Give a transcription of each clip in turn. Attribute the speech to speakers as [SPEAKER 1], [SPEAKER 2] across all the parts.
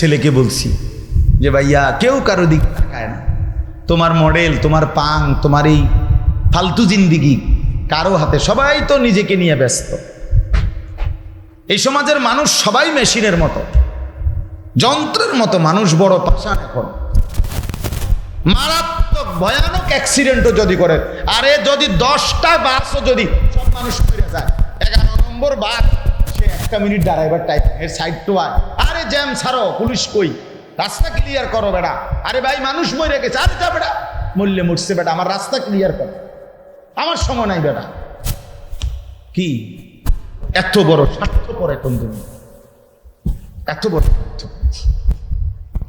[SPEAKER 1] ছেলেকে বলছি যে, ভাইয়া, কেউ কারও দিক তাকায় না। তোমার মডেল, তোমার পাং, তোমার এই ফালতু জিন্দিগি কারও হাতে সবাই তো নিজেকে নিয়ে ব্যস্ত। এই সমাজের মানুষ সবাই মেশিনের মতো। যন্ত্রের মতো মানুষ, বড় পাশান এখন। মারাত্মক, ভয়ানক অ্যাক্সিডেন্টও যদি করে, আরে যদি দশটা বাসও যদি সব মানুষ ফিরে যায়, এগারো নম্বর বাস একটা মিনিট ড্রাইভার টাইপের সাইড টু আয়। আরে জ্যাম, ছাড়ো, পুলিশ কই? রাস্তা ক্লিয়ার করো, বেটা। আরে ভাই, মানুষ মরে গেছে। আরে যা, বেটা। মূল্যে মরছে, বেটা। আমার রাস্তা ক্লিয়ার কর। আমার সময় নাই, বেটা। কি? এত বড় স্বার্থপর এখন তুমি। এত বড় স্বার্থপর।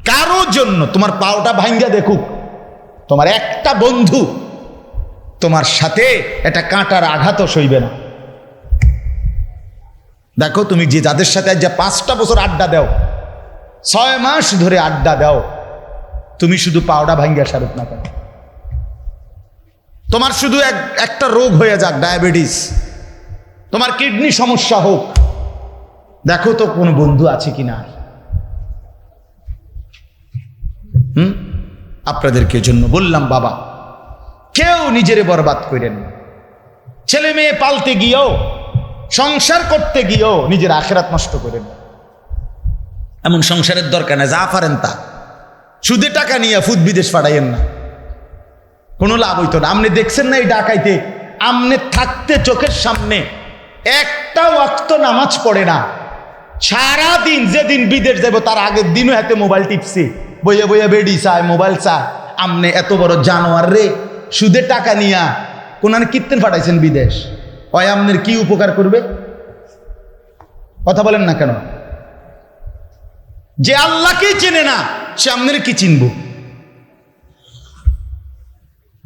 [SPEAKER 1] কারও জন্য তোমার পাওটা ভাঙ্গা দেখুক। তোমার একটা বন্ধু তোমার সাথে একটা কাঁটার আঘাতও সইবে না। দেখো তুমি যে যাদের সাথে আজ যে পাঁচটা বছর আড্ডা দাও, ছয় মাস ধরে আড্ডা দাও, তুমি শুধু পাওডা ভাঙ্গা সারুক না কেন? তোমার শুধু এক, একটা রোগ হয়ে যাক, ডায়াবেটিস। তোমার কিডনি সমস্যা হোক। দেখো তো কোনো বন্ধু আছে কি না হুম? আপনাদেরকে জন্য বললাম, বাবা, কেউ নিজেরে বরবাদ করেন ছেলে মেয়ে পালতে গিয়েও সংসার করতে গিয়েও নিজের আখেরাত নষ্ট করেন। এমন সংসারের দরকার না যা পারেন তা। সুদে টাকা নিয়ে ফুদ বিদেশ পাঠাইয়েন না। কোনো লাভ হইতো না। আপনি দেখছেন না এই ডাকাইতে? আমনে থাকতে চোখের সামনে একটা ওয়াক্ত নামাজ পড়ে না। সারা দিন যেদিন বিদেশ যাব তার আগের দিনও হাতে মোবাইল টিপছি। বইয়ে বইয়ে বেডি চায়, মোবাইল চা আমনে এত বড় জানোয়ার রে। সুদে টাকা নিয়া কোনানে কীর্তন পাঠাইছেন বিদেশ? আমনের কি উপকার করবে? কথা বলেন না কেন? যে আল্লাহকেই চেনে না, সে আমনের কি চিনব?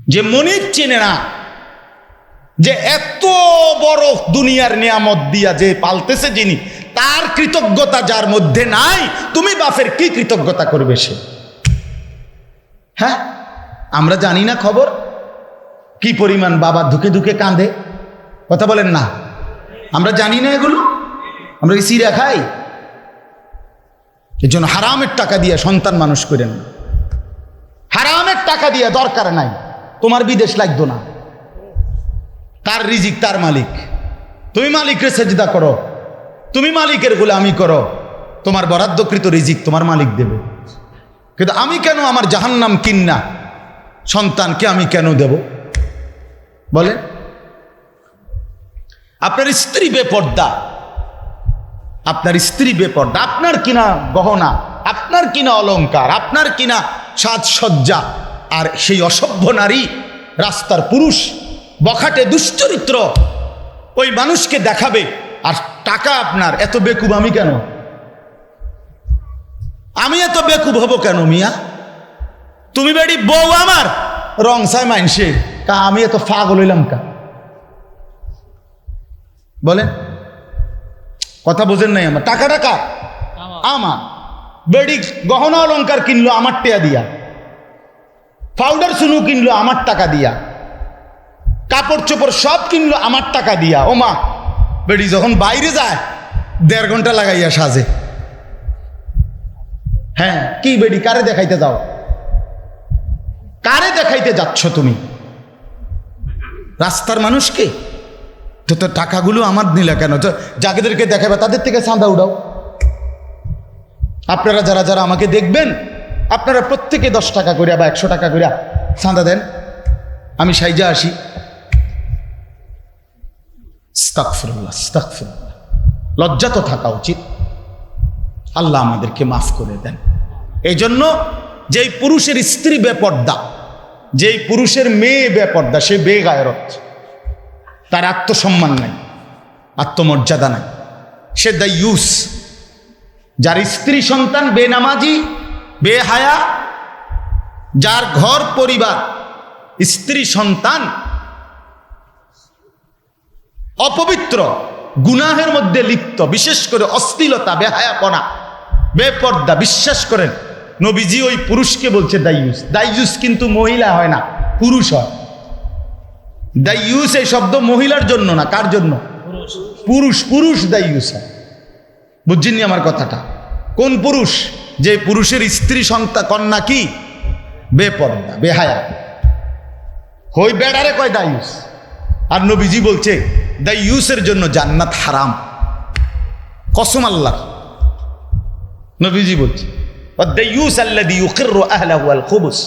[SPEAKER 1] যে মনির চেনে না, যে এত বড় দুনিয়ার নিয়ামত দিয়া যে পালতেছে যিনি, তার কৃতজ্ঞতা যার মধ্যে নাই, তুমি বাপের কি কৃতজ্ঞতা করবে সে? হ্যাঁ? আমরা জানি না খবর। কি পরিমাণ বাবা ধুকে ধুকে কাঁদে? কথা বলেন না। আমরা জানি না এগুলো। আমরা কি সিরা খাই? এর জন্য হারামের টাকা দিয়ে সন্তান মানুষ করেন না হারামের টাকা দিয়ে দরকার নাই। তোমার বিদেশ লাগতো না। তার রিজিক তার মালিক। তুমি মালিকের সেজদা করো। তুমি মালিকের গোলামি করো। তোমার বরাদ্দকৃত রিজিক তোমার মালিক দেবে। কিন্তু আমি কেন আমার জাহান্নাম কিন্না? সন্তানকে আমি কেন দেব? বলে আপনার স্ত্রী বেপর্দা। আপনার স্ত্রী বেপর্দা। আপনার কিনা গহনা, আপনার কিনা অলংকার, আপনার কিনা সাজসজ্জা, আর সেই অসভ্য নারী, রাস্তার পুরুষ, বখাটে দুশ্চরিত্র, ওই মানুষকে দেখাবে, আর টাকা আপনার, এত বেকুব আমি কেন? আমি এত বেকুব হব কেন, মিয়া? তুমি বেড়ি বউ আমার, রং সাই মাইনসে কা আমি এত ফাগল হইলাম কা বলেন। কথা বোঝেন নাই আমার। টাকা টাকা আমার। বেডি গহনা অলঙ্কার কিনলো আমার টেয়া দিয়া। পাউডার সুনু কিনলো আমার টাকা দিয়া। কাপড় চোপড় সব কিনলো আমার টাকা দিয়া। ও মা বেডি যখন বাইরে যায় দেড় ঘণ্টা লাগাইয়া সাজে। হ্যাঁ কি বেডি? কারে দেখাইতে যাও? কারে দেখাইতে যাচ্ছ তুমি? রাস্তার মানুষকে তো তো টাকাগুলো আমার নিলে কেন? তো যাদেরকে দেখাবে, তাদের থেকে চাঁদা উড়াও। আপনারা যারা যারা আমাকে দেখবেন, আপনারা প্রত্যেকে দশ টাকা করিয়া বা একশো টাকা করিয়া চাঁদা দেন। আমি সাইজা আসি। লজ্জা তো থাকা উচিত। আল্লাহ আমাদেরকে মাফ করে দেন। এই জন্য যেই পুরুষের স্ত্রী বেপর্দা, যেই পুরুষের মেয়ে বেপর্দা, সে বেগায়রত। তার আত্মসম্মান নাই, আত্মমর্যাদা নাই। সে দ্য ইউস, যার স্ত্রী সন্তান বেনামাজি বেহায়া যার ঘর, পরিবার, স্ত্রী সন্তান, অপবিত্র, গুনাহের মধ্যে লিপ্ত, বিশেষ করে অশ্লীলতা বেহায়াপনা বেপর্দা বিশ্বাস করেন, নবীজি ওই পুরুষকে বলছে দাইয়ুস দাইয়ুস কিন্তু মহিলা হয় না, পুরুষ হয়। দাইয়ুস এই শব্দ মহিলার জন্য না, কার জন্য? পুরুষ পুরুষ দাইয়ুস হয় বুঝছেননি আমার কথাটা? কোন পুরুষ? যে পুরুষের স্ত্রী সন্তান, কন্যা কি? বেপর্দা, বেহায়া। হই বেড়ারে কয় দায়ুস আর নবীজি বলছে দায়ুসের জন্য জান্নাত হারাম। কসম আল্লাহ। নবীজি বলছে দায়ুস আল্লাদি ইউকিরু আহলাহু আল খুবুস।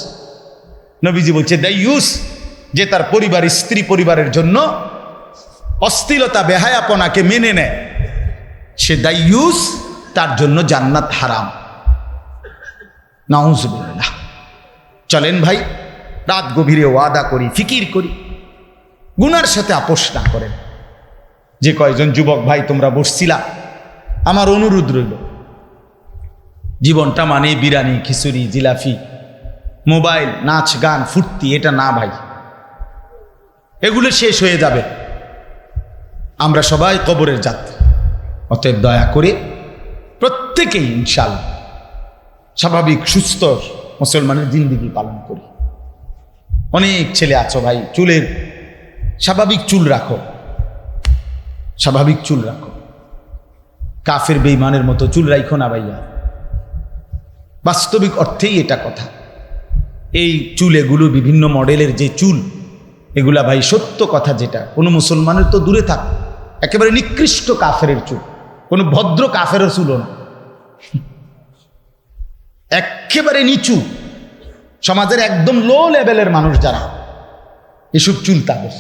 [SPEAKER 1] নবীজি বলছে দায়ুস যে তার পরিবার, স্ত্রী পরিবারের জন্য অস্থিলতা বেহায়াপনাকে মেনে নেয়। সে দায়ুস তার জন্য জান্নাত হারাম। নাউজুবিল্লাহ। চলেন ভাই, রাত গভীরে ওয়াদা করি, ফিকির করি। গুনার সাথে আপোষ না করেন। যে কয়জন যুবক ভাই, তোমরা বসছিলা। আমার অনুরোধ রইল, জীবনটা মানে বিরিয়ানি, খিচুড়ি জিলাফি মোবাইল, নাচ, গান, ফুর্তি, এটা না ভাই। এগুলো শেষ হয়ে যাবে। আমরা সবাই কবরের যাত্রী। অতএব দয়া করে প্রত্যেকেই ইনশাল স্বাভাবিক, সুস্থ মুসলমানের জিন্দিগি পালন করি। অনেক ছেলে আছো ভাই, চুলের স্বাভাবিক চুল রাখো। স্বাভাবিক চুল রাখো। কাফের বেইমানের মতো চুল রাখো না ভাইয়া। বাস্তবিক অর্থেই এটা কথা। এই চুল এগুলো বিভিন্ন মডেলের যে চুল এগুলা ভাই সত্য কথা যেটা। কোনো মুসলমানের তো দূরে থাক। একেবারে নিকৃষ্ট কাফের চুল। কোনো ভদ্র কাফেরও চুলও না। একেবারে নিচু। সমাজের একদম লো লেভেলের মানুষ যারা, এসব চুল তাদের।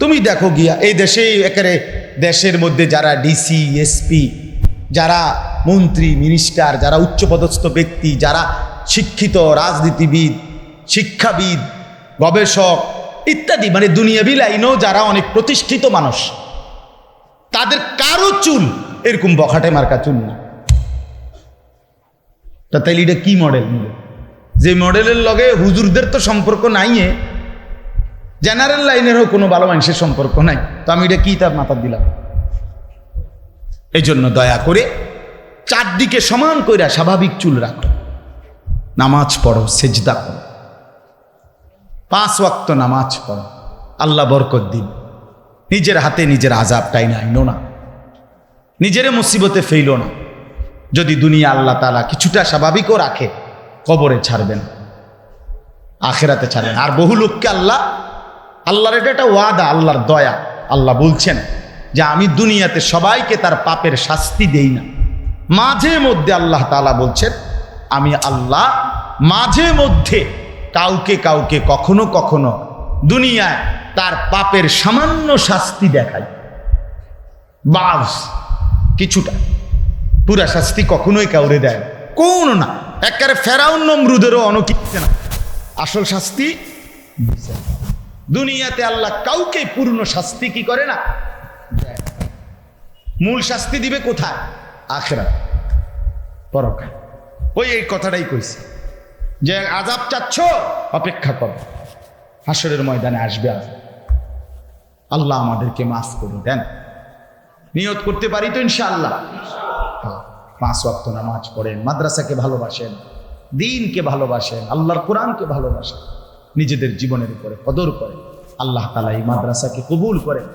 [SPEAKER 1] তুমি দেখো গিয়া, এই দেশে একেবারে দেশের মধ্যে যারা ডিসি এসপি যারা মন্ত্রী মিনিস্টার যারা উচ্চপদস্থ ব্যক্তি, যারা শিক্ষিত, রাজনীতিবিদ, শিক্ষাবিদ গবেষক ইত্যাদি মানে দুনিয়াবি লাইনেও যারা অনেক প্রতিষ্ঠিত মানুষ, তাদের কারও চুল এরকম বখাটে মার্কা চুল না। তা তাইলে এটা কি মডেল যে মডেলের লগে হুজুরদের তো সম্পর্ক নাই এ জেনারেল লাইনেরও কোনো ভালো মানুষের সম্পর্ক নাই। তো আমি এটা কি তার মাথা দিলাম? এই জন্য দয়া করে চারদিকে সমান কইরা স্বাভাবিক চুল রাখো। নামাজ পড়ো, সেজদা করো। পাঁচ ওয়াক্ত নামাজ পড়ো। আল্লাহ বরকত দিন। নিজের হাতে নিজের আজাবটাই না, আইনো না। নিজের মুসিবতে ফেইল না। যদি দুনিয়া আল্লাহ তালা কিছুটা স্বাভাবিকও রাখে, কবরে ছাড়বেন আখেরাতে ছাড়বেন আর বহু লোককে আল্লাহ, আল্লাহর এটা একটা ওয়াদা, আল্লাহর দয়া। আল্লাহ বলছেন যে, আমি দুনিয়াতে সবাইকে তার পাপের শাস্তি দেই না। মাঝে মধ্যে আল্লাহ তালা বলছেন, আমি আল্লাহ মাঝে মধ্যে কাউকে কাউকে কখনো কখনো দুনিয়ায় তার পাপের সামান্য শাস্তি দেখাই বাস, কিছুটা। পুরা শাস্তি কখনোই কাউরে দেয় কোন না। একেবারে ফেরাউন নমরুদেরও অনকিচ্ছে না। আসল শাস্তি দুনিয়াতে আল্লাহ কাউকে পূর্ণ শাস্তি কি করে না। মূল শাস্তি দিবে কোথায়? আখেরা পরকা ওই এই কথাটাই কইছে। যে আজাব চাচ্ছ অপেক্ষা করো। হাসরের ময়দানে আসবে আজাব আল্লাহ আমাদেরকে মাফ করে দেন। নিয়ত করতে পারি তো ইনশাআল্লাহ। হ্যাঁ, পাঁচ ওয়াক্ত নামাজ পড়েন মাদ্রাসাকে ভালোবাসেন দিনকে ভালোবাসেন আল্লাহর কোরআনকে ভালোবাসেন নিজেদের জীবনের উপরে কদর করেন। আল্লাহ তালা এই মাদ্রাসাকে কবুল করেন।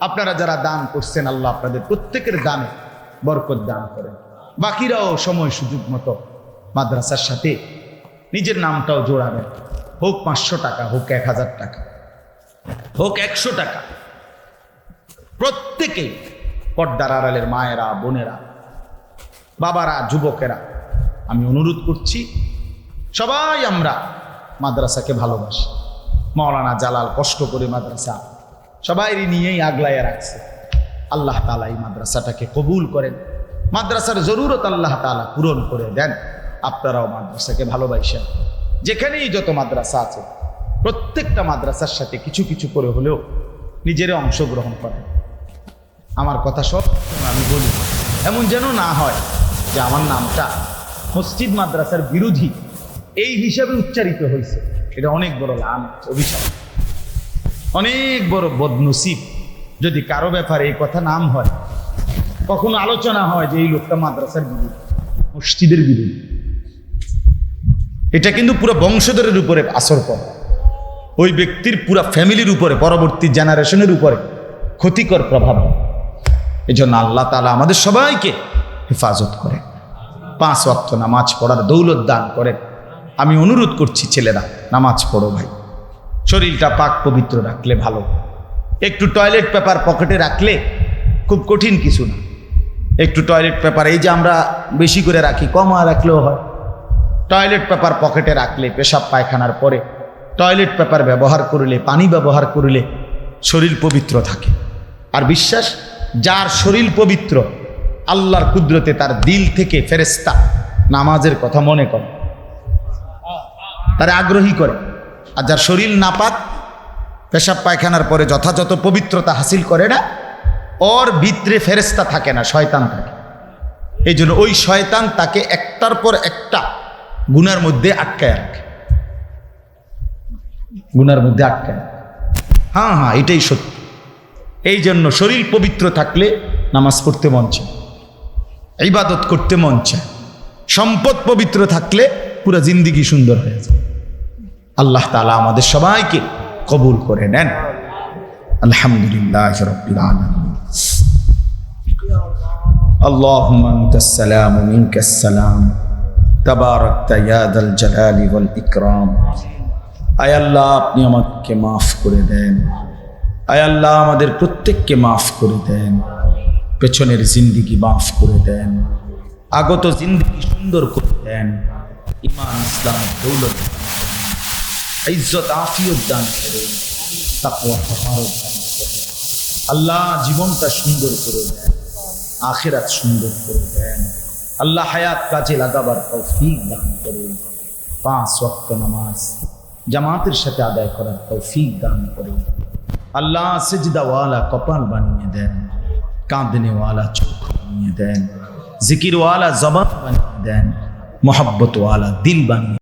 [SPEAKER 1] আপনারা যারা দান করছেন আল্লাহ আপনাদের প্রত্যেকের দানে বরকত দান করেন। বাকিরাও সময় সুযোগ মতো মাদ্রাসার সাথে নিজের নামটাও জোড়াবেন। হোক পাঁচশো টাকা, হোক এক হাজার টাকা, হোক একশো টাকা। প্রত্যেকেই পর্দার আড়ালের মায়েরা, বোনেরা, বাবারা, যুবকেরা, আমি অনুরোধ করছি, সবাই আমরা মাদ্রাসাকে ভালোবাসি। মৌলানা জালাল কষ্ট করে মাদ্রাসা সবাই নিয়েই আগলাইয়া রাখছে। আল্লাহ তালা এই মাদ্রাসাটাকে কবুল করেন। মাদ্রাসার জরুরত আল্লাহ তালা পূরণ করে দেন। আপনারাও মাদ্রাসাকে ভালোবাসেন। যেখানেই যত মাদ্রাসা আছে, প্রত্যেকটা মাদ্রাসার সাথে কিছু কিছু করে হলেও নিজেরে অংশগ্রহণ করেন। আমার কথা সব আমি বলি। এমন যেন না হয় যে আমার নামটা মসজিদ মাদ্রাসার বিরোধী। এই হিসাবে উচ্চারিত হয়েছে। এটা অনেক বড় লাম অভিশাপ। অনেক বড় বদনসিব। যদি কারও ব্যাপারে এই কথা নাম হয়, কখনো আলোচনা হয় যে এই লোকটা মাদ্রাসার বিরোধী, মসজিদের বিরোধী। এটা কিন্তু পুরো বংশধরের উপরে আসর পড়ে। ওই ব্যক্তির পুরো ফ্যামিলির উপরে, পরবর্তী জেনারেশনের উপরে ক্ষতিকর প্রভাব এই জন্য আল্লাহ তালা আমাদের সবাইকে হেফাজত করে পাঁচ ওয়াক্ত নামাজ পড়ার দৌলত দান করেন। আমি অনুরোধ করছি, ছেলেরা, নামাজ পড়ো ভাই। শরীরটা পাক পবিত্র রাখলে ভালো। একটু টয়লেট পেপার পকেটে রাখলে খুব কঠিন কিছু না। একটু টয়লেট পেপার, এই যে আমরা বেশি করে রাখি, কম রাখলেও হয়। টয়লেট পেপার পকেটে রাখলে, পেশাব পায়খানার পরে, টয়লেট পেপার ব্যবহার করলে, পানি ব্যবহার করলে শরীর পবিত্র থাকে। আর বিশ্বাস, যার শরীর পবিত্র, আল্লাহর কুদরতে তার দিল থেকে ফেরেস্তা নামাজের কথা মনে করে। তারা আগ্রহী করে। আর যার শরীর নাপাক, পেশাব পায়খানার পরে যথাযথ পবিত্রতা হাসিল করে না, ওর ভিতরে ফেরেস্তা থাকে না, শয়তান থাকে। এই জন্য ওই শয়তান তাকে একটার পর একটা গুনার মধ্যে আটকায় রাখে গুনার মধ্যে আটকায় রাখে। হ্যাঁ হ্যাঁ এটাই সত্যি এই জন্য শরীর পবিত্র থাকলে নামাজ পড়তে মন চায় ইবাদত করতে মন চায় সম্পদ পবিত্র থাকলে পুরো জিন্দিগি সুন্দর হয়ে যায় আল্লাহ তালা আমাদের সবাইকে কবুল করে নেন আলহামদুলিল্লাহ রব্বিল আলামিন اللهم انت السلام ومنك السلام তাবারকতা ইয়াদাল জালালি ওয়াল ইকরাম। আল্লাহ, আপনি আমাকে মাফ করে দেন। আয়াল্লাহ আমাদের প্রত্যেককে মাফ করে দেন। পেছনের জিন্দিগি মাফ করে দেন। আগত জিন্দিগি সুন্দর করে দেন। ইমান ইসলাম, দৌলত ইজ্জত, আফিয়ত দান করেন। তাকুয়া দান করেন। আল্লাহ জীবনটা সুন্দর করে দেন। আখেরাত সুন্দর করে দেন। আল্লাহ হায়াত কাজে লাগাবার তৌফিক দান করুন। পাঁচ ওয়াক্ত নামাজ জামাতের সাথে আদায় করার তৌফিক দান করুন। আল্লাহ সেজদাওয়ালা কপাল বানিয়ে দেন, কাঁদনেওয়ালা চোখ বানিয়ে দেন, জিকিরওয়ালা জবান বানিয়ে দেন, মোহাব্বতওয়ালা দিল বানিয়ে